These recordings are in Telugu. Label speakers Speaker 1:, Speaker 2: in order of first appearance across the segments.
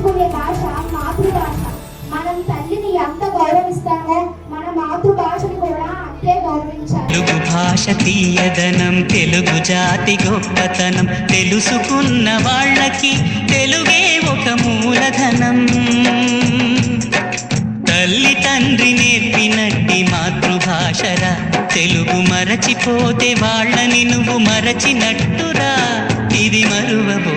Speaker 1: నేర్చుకునే భాష మాతృభాష. మనం తల్లిని ఎంత గౌరవిస్తామో మన మాతృభాషను కూడా అంతే గౌరవించాలి.
Speaker 2: తెలుగు భాష తీయదనం తెలుగు జాతి గొప్పతనం తెలుసుకున్న వాళ్ళకి తెలుగే ఒక మూలధనం. తల్లి తండ్రి నేర్పినట్టి మాతృభాషరా తెలుగు మరచిపోతే వాళ్ళని నువ్వు మరచినట్టురా. ఇది మరువబో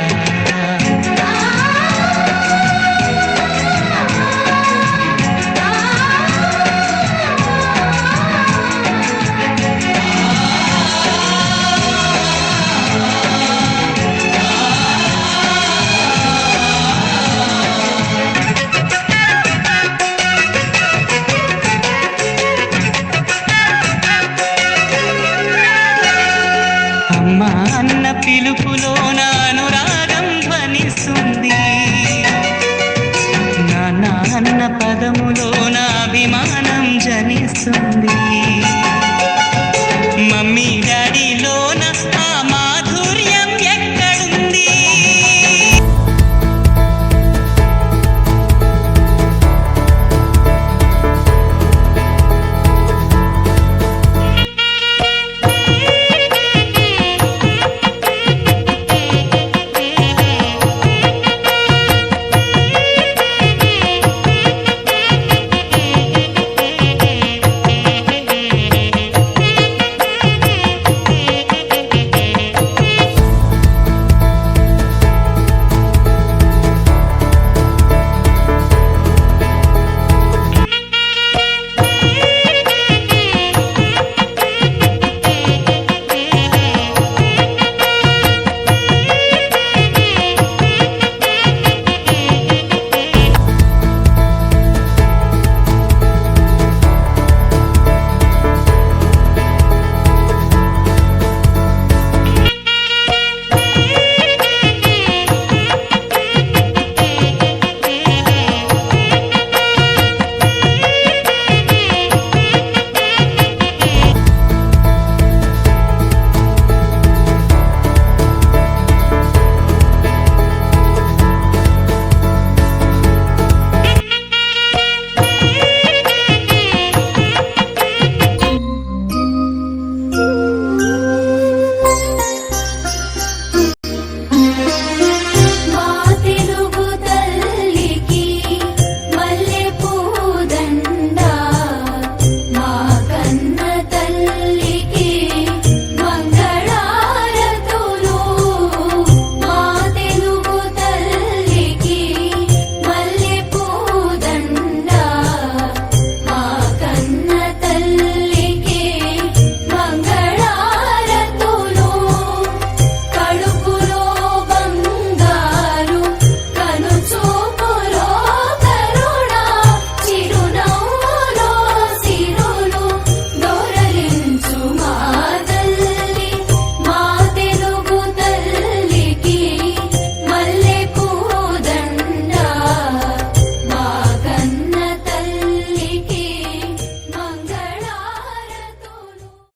Speaker 2: అమ్మ అన్న పిలుపులో నా అనురాగం ధ్వనిస్తుంది. నాన్న అన్న పదములో నా అభిమానం జనిస్తుంది.